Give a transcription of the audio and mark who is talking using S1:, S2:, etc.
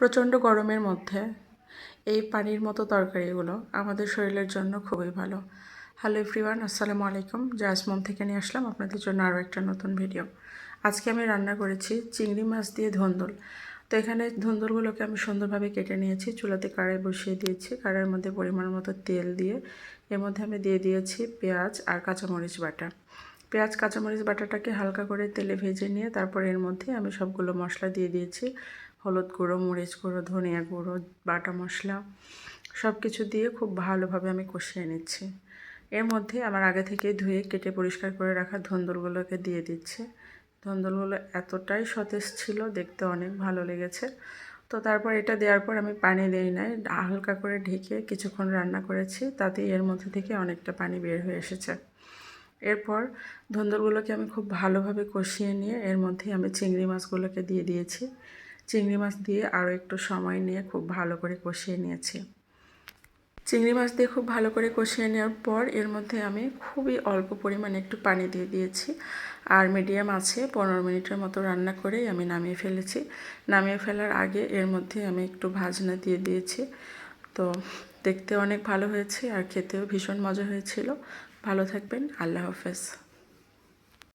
S1: প্রচণ্ড গরমের মধ্যে এই পানির মতো তরকারিগুলো আমাদের শরীরের জন্য খুবই ভালো। হ্যালো এভরিওয়ান আসসালামু আলাইকুম। জাজমম থেকে নিয়ে আসলাম আপনাদের জন্য আরও একটা নতুন ভিডিও আজকে আমি রান্না করেছি চিংড়ি মাছ দিয়ে ধন্দুল। তো এখানে ধন্দুলগুলোকে আমি সুন্দরভাবে কেটে নিয়েছি, চুলাতে কড়াই বসিয়ে দিয়েছি, কড়াইয়ের মধ্যে পরিমাণ মতো তেল দিয়ে। এর মধ্যে আমি দিয়ে দিয়েছি পেঁয়াজ আর কাঁচামরিচ বাটা। পেঁয়াজ, কাঁচামরিচ বাটাটাকে হালকা করে তেলে ভেজে নিয়ে তারপর এর মধ্যে আমি সবগুলো মশলা দিয়ে দিয়েছি। হলুদ গুঁড়ো, মরিচ গুঁড়ো, ধনিয়া গুঁড়ো, বাটা মশলা সব কিছু দিয়ে খুব ভালোভাবে আমি কষিয়ে নিচ্ছি। এর মধ্যে আমার আগে থেকে ধুয়ে কেটে পরিষ্কার করে রাখা ধন্দুলগুলোকে দিয়ে দিচ্ছে। ধন্দুলগুলো এতটাই সতেজ ছিল, দেখতে অনেক ভালো লেগেছে। তো তারপর এটা দেওয়ার পর আমি পানি দিই নাই, হালকা করে ঢেকে কিছুক্ষণ রান্না করেছি তাতে এর মধ্যে থেকে অনেকটা পানি বের হয়ে এসেছে। এরপর ধন্দুলগুলোকে আমি খুব ভালোভাবে কষিয়ে নিয়ে এর মধ্যে আমি চিংড়ি মাছগুলোকে দিয়ে দিয়েছি। চিংড়ি মাছ দিয়ে আরও একটু সময় নিয়ে খুব ভালো করে কষিয়ে নিয়েছি। চিংড়ি মাছ দিয়ে খুব ভালো করে কষিয়ে নেওয়ার পর এর মধ্যে আমি খুবই অল্প পরিমাণে একটু পানি দিয়ে দিয়েছি আর মিডিয়াম আছে, পনেরো মিনিটের মতো রান্না করেই আমি নামিয়ে ফেলেছি। নামিয়ে ফেলার আগে এর মধ্যে আমি একটু ভাজনা দিয়ে দিয়েছি। তো দেখতে অনেক ভালো হয়েছে আর খেতেও ভীষণ মজা হয়েছিল। ভালো থাকবেন, আল্লাহ হাফেজ।